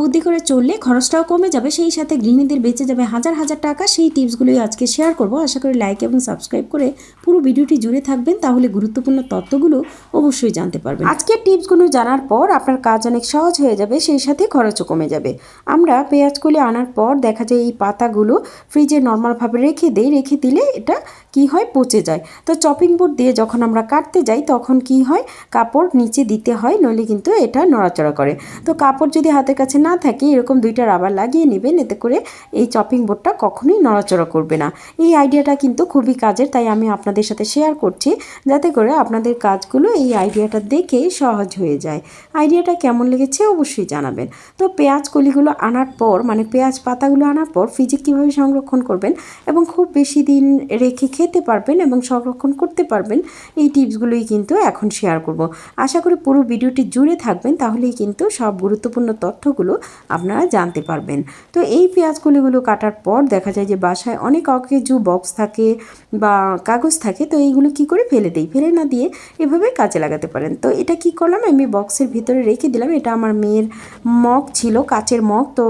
বুদ্ধি করে চললে খরচটাও কমে যাবে, সেই সাথে গৃহিণীদের বেঁচে যাবে হাজার হাজার টাকা। সেই টিপসগুলোই আজকে শেয়ার করব। আশা করি লাইক এবং সাবস্ক্রাইব করে পুরো ভিডিওটি জুড়ে থাকবেন। তাহলে গুরুত্বপূর্ণ তথ্যগুলো অবশ্যই জানতে পারবেন। আজকের টিপসগুলো জানার পর আপনার কাজ অনেক সহজ হয়ে যাবে, সেই সাথে খরচও কমে যাবে। আমরা পেঁয়াজগুলি আনার পর দেখা যায় এই পাতাগুলো ফ্রিজে নর্মালভাবে রেখে দিই। রেখে দিলে এটা কি হয়? পচে যায়। তো চপিং বোর্ড দিয়ে যখন আমরা কাটতে যাই, তখন কি হয়? কাপড় নিচে দিতে হয়, নইলে কিন্তু এটা নড়াচড়া করে। তো কাপড় যদি হাতের কাছে না থাকে এরকম দুইটা রাবার লাগিয়ে নেবেন, এতে করে এই চপিং বোর্ডটা কখনোই নড়াচড়া করবে না। এই আইডিয়াটা কিন্তু খুবই কাজের, তাই আমি আপনাদের সাথে শেয়ার করছি, যাতে করে আপনাদের কাজগুলো এই আইডিয়াটা দেখে সহজ হয়ে যায়। আইডিয়াটা কেমন লেগেছে অবশ্যই জানাবেন। তো পেঁয়াজ কলিগুলো আনার পর মানে পেঁয়াজ পাতাগুলো আনার পর ফ্রিজে কীভাবে সংরক্ষণ করবেন এবং খুব বেশি দিন রেখে খেতে পারবেন এবং সংরক্ষণ করতে পারবেন, এই টিপসগুলোই কিন্তু এখন শেয়ার করব। আশা করি পুরো ভিডিওটি জুড়ে থাকবেন, তাহলেই কিন্তু সব গুরুত্বপূর্ণ তথ্যগুলো আপনারা জানতে পারবেন। তো এই পেঁয়াজ কলিগুলো কাটার পর দেখা যায় যে বাসায় অনেক অকেজু বক্স থাকে বা কাগজ থাকে, তো এইগুলো কি করে ফেলে দিই? ফেলে না দিয়ে এভাবে কাজে লাগাতে পারেন। তো এটা কি করলাম? আমি বক্সের ভিতরে রেখে দিলাম। এটা আমার মেয়ের মগ ছিল, কাচের মগ। তো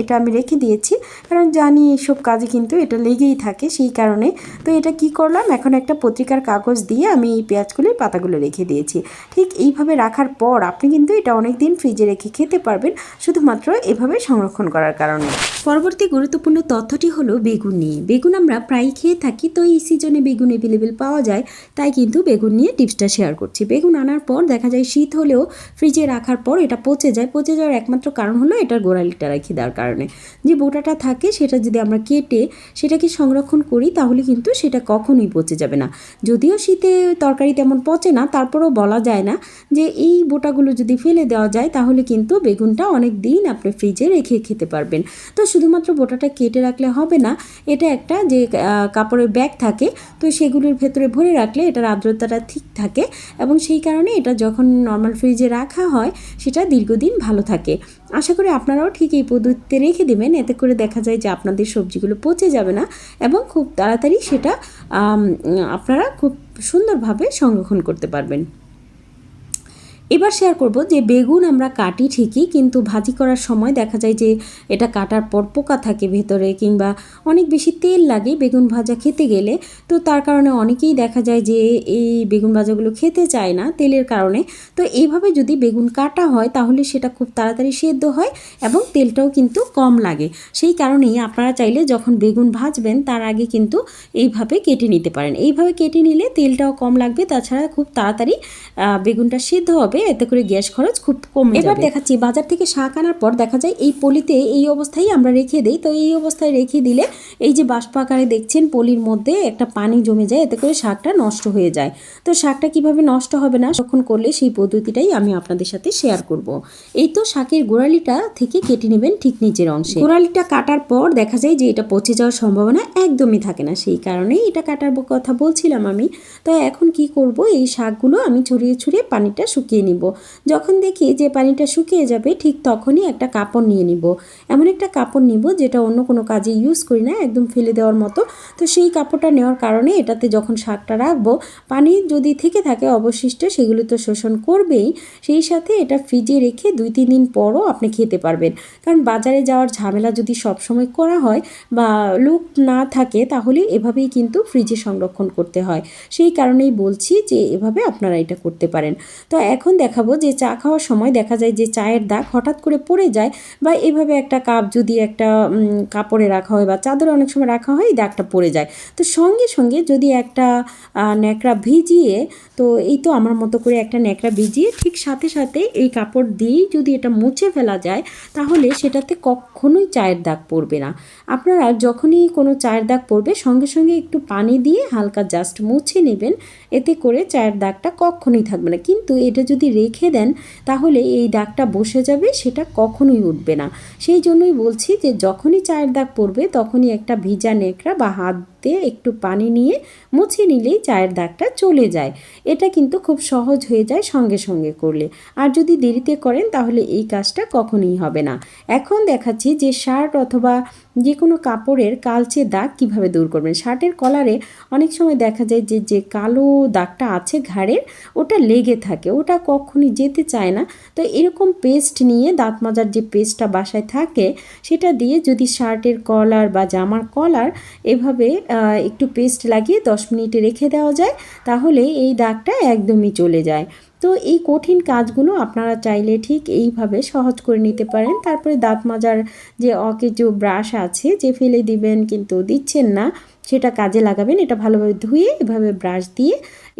এটা আমি রেখে দিয়েছি। কারণ জানি এইসব কাজে কিন্তু এটা লেগেই থাকে সেই কারণে। তো এটা কি করলাম? এখন একটা পত্রিকার কাগজ দিয়ে আমি এই পেঁয়াজগুলির পাতাগুলো রেখে দিয়েছি। ঠিক এইভাবে রাখার পর আপনি কিন্তু এটা অনেক দিন ফ্রিজে রেখে খেতে পারবেন। শুধুমাত্র এভাবে সংরক্ষণ করার কারণে। পরবর্তী গুরুত্বপূর্ণ তথ্যটি হলো বেগুন নিয়ে। বেগুন আমরা প্রায়ই খেয়ে থাকি, তো এই সিজনে বেগুন অ্যাভেলেবেল পাওয়া যায়, তাই কিন্তু বেগুন নিয়ে টিপসটা শেয়ার করছি। বেগুন আনার পর দেখা যায় শীত হলেও ফ্রিজে রাখার পর এটা পচে যায়। পচে যাওয়ার একমাত্র কারণ হলো এটার গোড়ালিটা রেখে দেওয়ার কারণে। যে বোটাটা থাকে সেটা যদি আমরা কেটে সেটাকে সংরক্ষণ করি, তাহলে কিন্তু সেটা কখনোই পচে যাবে না। যদিও শীতে তরকারি তেমন পচে না, তারপরেও বলা যায় না যে এই বোটাগুলো যদি ফেলে দেওয়া যায়, তাহলে কিন্তু বেগুনটা অনেক দিন আপনি ফ্রিজে রেখে খেতে পারবেন। তো শুধুমাত্র বোটাটা কেটে রাখলে হবে না, এটা একটা যে কাপড়ের ব্যাগ থাকে, তো সেগুলোর ভেতরে ভরে রাখলে এটার আর্দ্রতাটা ঠিক থাকে এবং সেই কারণে এটা যখন নর্মাল ফ্রিজে রাখা হয়, সেটা দীর্ঘদিন ভালো থাকে। আশা করি আপনারাও ঠিক এই পদ্ধতিতে রেখে দেবেন, এতে করে দেখা যায় যে আপনাদের সবজিগুলো পচে যাবে না এবং খুব তাড়াতাড়ি সেটা আপনারা খুব সুন্দরভাবে সংরক্ষণ করতে পারবেন। এবার শেয়ার করব যে বেগুন আমরা কাটি ঠিকই, কিন্তু ভাজি করার সময় দেখা যায় যে এটা কাটার পর পোকা থাকে ভেতরে কিংবা অনেক বেশি তেল লাগে বেগুন ভাজা খেতে গেলে। তো তার কারণে অনেকেই দেখা যায় যে এই বেগুন ভাজাগুলো খেতে চায় না তেলের কারণে। তো এইভাবে যদি বেগুন কাটা হয় তাহলে সেটা খুব তাড়াতাড়ি সেদ্ধ হয় এবং তেলটাও কিন্তু কম লাগে। সেই কারণেই আপনারা চাইলে যখন বেগুন ভাজবেন তার আগে কিন্তু এইভাবে কেটে নিতে পারেন। এইভাবে কেটে নিলে তেলটাও কম লাগবে, তাছাড়া খুব তাড়াতাড়ি বেগুনটা সেদ্ধ হবে। এতে করে গ্যাস খরচ খুব কম এবার দেখাচ্ছি বাজার থেকে শাক আনার পর দেখা যায় এই পলিতে এই অবস্থায় আমরা রেখে দিই। তো এই অবস্থায় রেখে দিলে এই যে বাষ্প আকারে দেখছেন পলির মধ্যে একটা পানি জমে যায় এতে করে শাকটা নষ্ট হয়ে যায়। তো শাকটা কীভাবে নষ্ট হবে না তখন করলে সেই পদ্ধতিটাই আমি আপনাদের সাথে শেয়ার করব। এই তো শাকের গোড়ালিটা থেকে কেটে নেবেন ঠিক নিচের অংশে। গোড়ালিটা কাটার পর দেখা যায় যে এটা পচে যাওয়ার সম্ভাবনা একদমই থাকে না। সেই কারণেই এটা কাটার কথা বলছিলাম আমি। তো এখন কি করব এই শাকগুলো আমি ছড়িয়ে ছড়িয়ে পানিটা শুকিয়ে নিব। যখন দেখি যে পানিটা শুকিয়ে যাবে, ঠিক তখনই একটা কাপড় নিয়ে নিব। এমন একটা কাপড় নিব যেটা অন্য কোনো কাজে ইউজ করি না, একদম ফেলে দেওয়ার মতো। তো সেই কাপড়টা নেওয়ার কারণে এটাতে যখন শাকটা রাখব, পানি যদি থেকে থাকে অবশিষ্ট, সেগুলো তো শোষণ করবেই। সেই সাথে এটা ফ্রিজে রেখে দুই, তিন দিন পরও আপনি খেতে পারবেন। কারণ বাজারে যাওয়ার ঝামেলা যদি সবসময় করা হয় বা লোক না থাকে, তাহলে এভাবেই কিন্তু ফ্রিজে সংরক্ষণ করতে হয়। সেই কারণেই বলছি যে এভাবে আপনারা এটা করতে পারেন। তো এখন দেখাবো যে চা খাওয়ার সময় দেখা যায় যে চায়ের দাগ হঠাৎ করে পড়ে যায় বা এভাবে একটা কাপ যদি একটা কাপড়ে রাখা হয় বা চাদরে অনেক সময় রাখা হয়, এই দাগটা পড়ে যায়। তো সঙ্গে সঙ্গে যদি একটা ন্যাকড়া ভিজিয়ে, তো এই তো আমার মতো করে একটা ন্যাকড়া ভিজিয়ে ঠিক সাথে সাথে এই কাপড় দিয়েই যদি এটা মুছে ফেলা যায়, তাহলে সেটাতে কখনোই চায়ের দাগ পড়বে না। আপনারা যখনই কোনো চায়ের দাগ পড়বে, সঙ্গে সঙ্গে একটু পানি দিয়ে হালকা জাস্ট মুছে নেবেন, এতে করে চায়ের দাগটা কখনোই থাকবে না। কিন্তু এটা যদি রেখে দেন, তাহলে এই দাগটা বসে যাবে, সেটা কখনোই উঠবে না। সেই জন্যই বলছি যে, যখনই চায়ের দাগ পড়বে, তখনই একটা ভিজা নেকড়া বা হাত হাতে একটু পানি নিয়ে মুছে নিলেই চায়ের দাগটা চলে যায়। এটা কিন্তু খুব সহজ হয়ে যায় সঙ্গে সঙ্গে করলে। আর যদি দেরিতে করেন তাহলে এই কাজটা কখনোই হবে না। এখন দেখাচ্ছি যে শার্ট অথবা যে কোনো কাপড়ের কালচে দাগ কীভাবে দূর করবেন। শার্টের কলারে অনেক সময় দেখা যায় যে যে কালো দাগটা আছে ঘাড়ের, ওটা লেগে থাকে। ওটা কখনই যেতে চায় না। তো এরকম পেস্ট নিয়ে দাঁত মাজার যে পেস্টটা বাসায় থাকে, সেটা দিয়ে যদি শার্টের কলার বা জামার কলার এভাবে একটু পেস্ট লাগিয়ে দশ মিনিটে রেখে দেওয়া যায়, তাহলে এই দাগটা একদমই চলে যায়। তো এই কঠিন কাজগুলো আপনারা চাইলে ঠিক এইভাবে সহজ করে নিতে পারেন। তারপরে দাঁত মাজার যে অকেজো ব্রাশ আছে, যে ফেলে দিবেন কিন্তু দিচ্ছেন না সেটা কাজে লাগাবেন এটা ভালোভাবে ধুয়ে, এভাবে ব্রাশ দিয়ে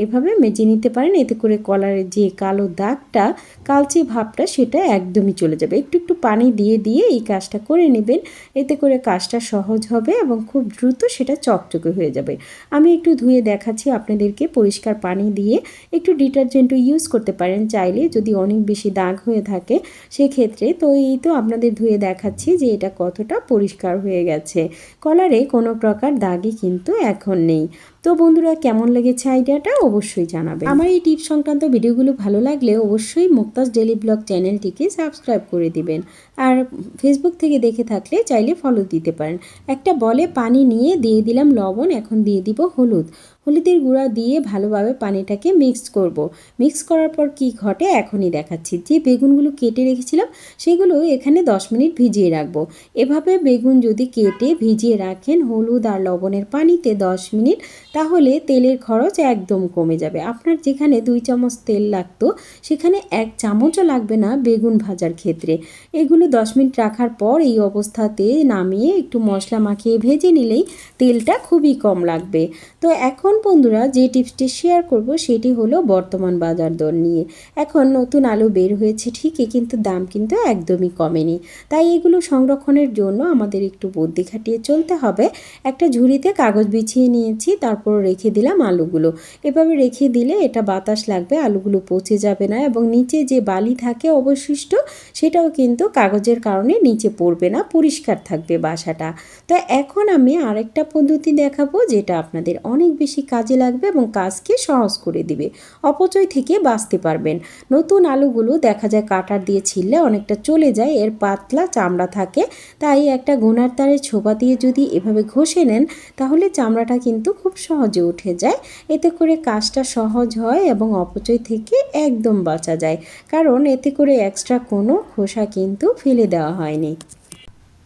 এভাবে মেজে নিতে পারেন। এতে করে কলারের যে কালো দাগটা, কালচে ভাবটা সেটা একদমই চলে যাবে। একটু একটু পানি দিয়ে দিয়ে এই কাজটা করে নেবেন। এতে করে কাজটা সহজ হবে এবং খুব দ্রুত সেটা চকচকে হয়ে যাবে। আমি একটু ধুয়ে দেখাচ্ছি আপনাদেরকে পরিষ্কার পানি দিয়ে। একটু ডিটারজেন্টও ইউজ করতে পারেন চাইলে যদি অনেক বেশি দাগ হয়ে থাকে সেক্ষেত্রে। তো এই তো আপনাদের ধুয়ে দেখাচ্ছি যে এটা কতটা পরিষ্কার হয়ে গেছে। কলারে কোনো প্রকার দাগই কিন্তু এখন নেই। তো বন্ধুরা, কেমন লেগেছে আইডিয়াটা অবশ্যই জানাবে আমার এই টিপস সংক্রান্ত ভিডিওগুলো ভালো লাগলে অবশ্যই মুক্তাজ ডেলি ব্লগ চ্যানেলটিকে সাবস্ক্রাইব করে দিবেন। আর ফেসবুক থেকে দেখে থাকলে চাইলে ফলো দিতে পারেন। একটা বলে পানি নিয়ে দিয়ে দিলাম লবণ, এখন দিয়ে দিব হলুদ। হলুদের গুঁড়া দিয়ে ভালোভাবে পানিটাকে মিক্স করব। মিক্স করার পর কি ঘটে এখনই দেখাচ্ছি। যে বেগুনগুলো কেটে রেখেছিলাম, সেগুলো এখানে 10 মিনিট ভিজিয়ে রাখব। এভাবে বেগুন যদি কেটে ভিজিয়ে রাখেন, হলুদ আর লবণের পানিতে 10 মিনিট তাহলে তেলের খরচ একদম কমে যাবে। আপনার যেখানে দুই চামচ তেল লাগতো, সেখানে এক চামচও লাগবে না বেগুন ভাজার ক্ষেত্রে। এগুলো 10 মিনিট রাখার পর এই অবস্থাতে নামিয়ে একটু মশলা মাখিয়ে ভেজে নিলেই তেলটা খুবই কম লাগবে। তো এখন বন্ধুরা যে টিপসটি শেয়ার করব, সেটি হলো বর্তমান বাজার দর নিয়ে। এখন নতুন আলু বের হয়েছে ঠিকই, কিন্তু দাম কিন্তু একদমই কমেনি। তাই এগুলো সংরক্ষণের জন্য আমাদের একটু বুদ্ধি খাটিয়ে চলতে হবে। একটা ঝুড়িতে কাগজ বিছিয়ে নিয়েছি তারপর রেখে দিলাম আলুগুলো। এভাবে রেখে দিলে এটা বাতাস লাগবে, আলুগুলো পচে যাবে না এবং নিচে যে বালি থাকে অবশিষ্ট সেটাও কিন্তু কাগজের কারণে নিচে পড়বে না, পরিষ্কার থাকবে বাসাটা। তো এখন আমি আরেকটা পদ্ধতি দেখাবো যেটা আপনাদের অনেক বেশি কাজে লাগবে এবং কাজকে সহজ করে দিবে, অপচয় থেকে বাঁচতে পারবেন। নতুন আলুগুলো দেখা যায় কাটার দিয়ে ছিললে অনেকটা চলে যায়, এর পাতলা চামড়া থাকে, তাই একটা গোনার তারে ছোপা দিয়ে যদি এভাবে ঘষে নেন, তাহলে চামড়াটা কিন্তু খুব সহজে উঠে যায়। এতে করে কাজটা সহজ হয় এবং অপচয় থেকে একদম বাঁচা যায়। কারণ এতে করে এক্সট্রা কোনো খোসা কিন্তু ফেলে দেওয়া হয়নি।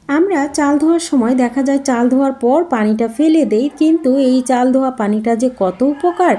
আমরা চাল ধোয়ার সময় দেখা যায় চাল ধোয়ার পর পানিটা ফেলে দেই, কিন্তু এই চাল ধোয়া পানিটা যে কত উপকার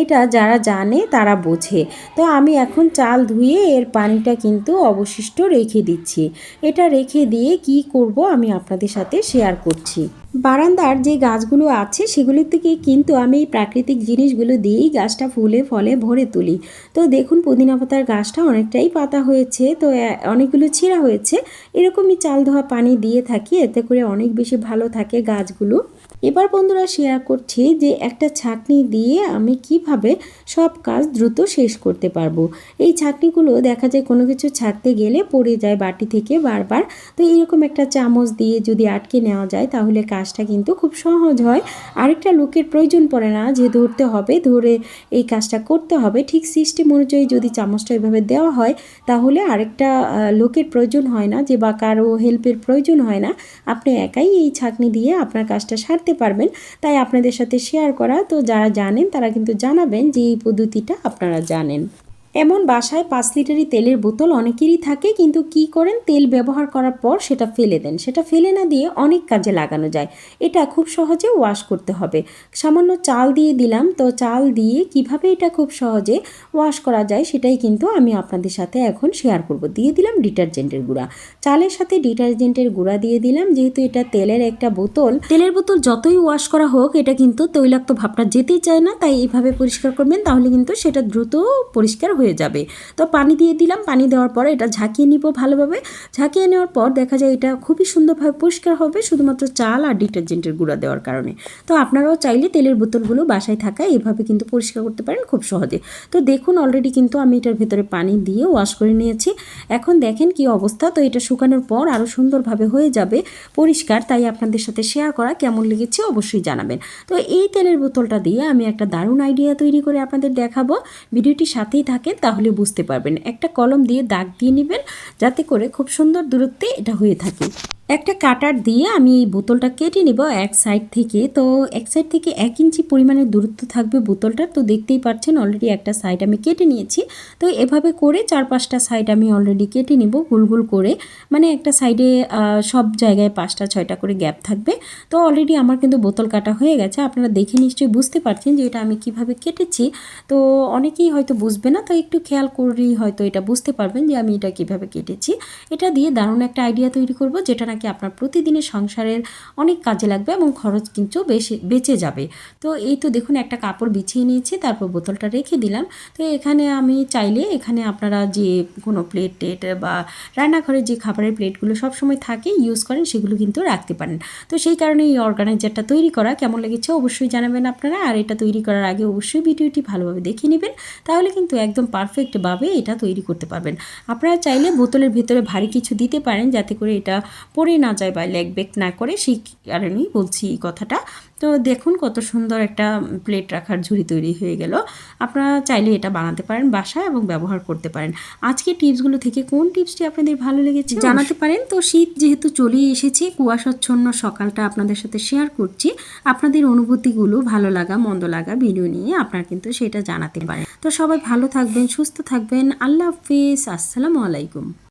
এটা যারা জানে তারা বোঝে। তো আমি এখন চাল ধুয়ে এর পানিটা কিন্তু অবশিষ্ট রেখে দিচ্ছি। এটা রেখে দিয়ে কি করব আমি আপনাদের সাথে শেয়ার করছি। বারান্দার যে গাছগুলো আছে সেগুলো থেকে কিন্তু আমি এই প্রাকৃতিক জিনিসগুলো দিয়েই গাছটা ফুলে ফলে ভরে তুলি। তো দেখুন পুদিনা পাতার গাছটা অনেকটাই পাতা হয়েছে, তো অনেকগুলো ছিঁড়া হয়েছে। এরকমই চাল ধোয়া পানি দিয়ে থাকি, এতে করে অনেক বেশি ভালো থাকে গাছগুলো। এবার বন্ধুরা শেয়ার করছি যে একটা ছাকনি দিয়ে আমি কীভাবে সব কাজ দ্রুত শেষ করতে পারব। এই ছাকনিগুলো দেখা যায় কোনো কিছু ছাকতে গেলে পড়ে যায় বাটি থেকে বারবার। তো এরকম একটা চামচ দিয়ে যদি আটকে নেওয়া যায় তাহলে কাজটা কিন্তু খুব সহজ হয়। আরেকটা লোকের প্রয়োজন পড়ে না, যে ধরতে হবে, ধরে এই কাজটা করতে হবে। ঠিক সিস্টেম অনুযায়ী যদি চামচটা এভাবে দেওয়া হয় তাহলে আরেকটা লোকের প্রয়োজন হয় না, যে বা কারও হেল্পের প্রয়োজন হয় না। আপনি একাই এই ছাকনি দিয়ে আপনার কাজটা সারতে পারবেন। তাই আপনাদের সাথে শেয়ার করা। তো যারা জানেন তারা কিন্তু জানাবেন যে এই পদ্ধতিটা আপনারা জানেন। এমন বাসায় পাঁচ লিটারি তেলের বোতল অনেকেরই থাকে, কিন্তু কি করেন? তেল ব্যবহার করার পর সেটা ফেলে দেন। সেটা ফেলে না দিয়ে অনেক কাজে লাগানো যায়। এটা খুব সহজে ওয়াশ করতে হবে। সামান্য চাল দিয়ে দিলাম, তো চাল দিয়ে কীভাবে এটা খুব সহজে ওয়াশ করা যায় সেটাই কিন্তু আমি আপনাদের সাথে এখন শেয়ার করব। দিয়ে দিলাম ডিটারজেন্টের গুঁড়া। চালের সাথে ডিটারজেন্টের গুঁড়া দিয়ে দিলাম, যেহেতু এটা তেলের একটা বোতল। তেলের বোতল যতই ওয়াশ করা হোক, এটা কিন্তু তৈলাক্ত ভাবটা যেতেই চায় না, তাই এইভাবে পরিষ্কার করবেন, তাহলে কিন্তু সেটা দ্রুত পরিষ্কার হয়ে যাবে। তো পানি দিয়ে দিলাম, পানি দেওয়ার পর এটা ঝাঁকিয়ে নিব ভালোভাবে। ঝাঁকিয়ে নেওয়ার পর দেখা যায় এটা খুবই সুন্দরভাবে পরিষ্কার হবে, শুধুমাত্র চাল আর ডিটারজেন্টের গুঁড়া দেওয়ার কারণে। তো আপনারাও চাইলে তেলের বোতলগুলো বাসায় থাকা এভাবে কিন্তু পরিষ্কার করতে পারেন খুব সহজে। তো দেখুন অলরেডি কিন্তু আমি এটার ভেতরে পানি দিয়ে ওয়াশ করে নিয়েছি। এখন দেখেন কি অবস্থা, তো এটা শুকানোর পর আরও সুন্দরভাবে হয়ে যাবে, পরিষ্কার। তাই আপনাদের সাথে শেয়ার করা কেমন লেগেছে অবশ্যই জানাবেন। তো এই তেলের বোতলটা দিয়ে আমি একটা দারুণ আইডিয়া তৈরি করে আপনাদের দেখাবো। ভিডিওটি সাথেই থাকেন তাহলে বুঝতে পারবেন। একটা কলম দিয়ে দাগ দিয়ে নেবেন, যাতে করে খুব সুন্দর দূরত্বে এটা হয়ে থাকে। একটা কাটার দিয়ে আমি এই বোতলটা কেটে নেব এক সাইড থেকে। তো এক সাইড থেকে এক ইঞ্চি পরিমাণের দূরত্ব থাকবে বোতলটা। তো দেখতেই পাচ্ছেন অলরেডি একটা সাইড আমি কেটে নিয়েছি। তো এভাবে করে চার পাঁচটা সাইড আমি অলরেডি কেটে নেব গোল গোল করে। মানে একটা সাইডে সব জায়গায় পাঁচটা, ছয়টা করে গ্যাপ থাকবে। তো অলরেডি আমার কিন্তু বোতল কাটা হয়ে গেছে। আপনারা দেখে নিশ্চয়ই বুঝতে পারছেন যে এটা আমি কীভাবে কেটেছি। তো অনেকেই হয়তো বুঝবে না, তো একটু খেয়াল করেই হয়তো এটা বুঝতে পারবেন যে আমি এটা কীভাবে কেটেছি। এটা দিয়ে দারুণ একটা আইডিয়া তৈরি করব, যেটা নাকি আপনার প্রতিদিনের সংসারের অনেক কাজে লাগবে এবং খরচ কিন্তু বেশি, বেঁচে যাবে। তো এই তো দেখুন, একটা কাপড় বিছিয়ে নিয়েছি, তারপর বোতলটা রেখে দিলাম। তো এখানে আমি চাইলে এখানে আপনারা যে কোনো প্লেট টেট বা রান্নাঘরে যে খাবারের প্লেটগুলো সবসময় থাকে ইউজ করেন, সেগুলো কিন্তু রাখতে পারেন। তো সেই কারণে এই অর্গানাইজারটা তৈরি করা কেমন লেগেছে অবশ্যই জানাবেন আপনারা। আর এটা তৈরি করার আগে অবশ্যই ভিডিওটি ভালোভাবে দেখে নেবেন, তাহলে কিন্তু একদম পারফেক্টভাবে এটা তৈরি করতে পারবেন। আপনারা চাইলে বোতলের ভেতরে ভারী কিছু দিতে পারেন, যাতে করে এটা পড়ে না যায় বা লেগ বেক না করে সেই কারণেই বলছি এই কথাটা। তো দেখুন কত সুন্দর একটা প্লেট রাখার ঝুড়ি তৈরি হয়ে গেল। আপনারা চাইলে এটা বানাতে পারেন বাসায় এবং ব্যবহার করতে পারেন। আজকে টিপসগুলো থেকে কোন টিপসটি আপনাদের ভালো লেগেছে জানাতে পারেন। তো শীত যেহেতু চলেই এসেছে কুয়াশাচ্ছন্ন সকালটা আপনাদের সাথে শেয়ার করছি। আপনাদের অনুভূতিগুলো ভালো লাগা মন্দ লাগা ভিডিও নিয়ে আপনারা কিন্তু সেটা জানাতে পারেন। তো সবাই ভালো থাকবেন সুস্থ থাকবেন। আল্লাহ হাফিজ। আসসালামু আলাইকুম।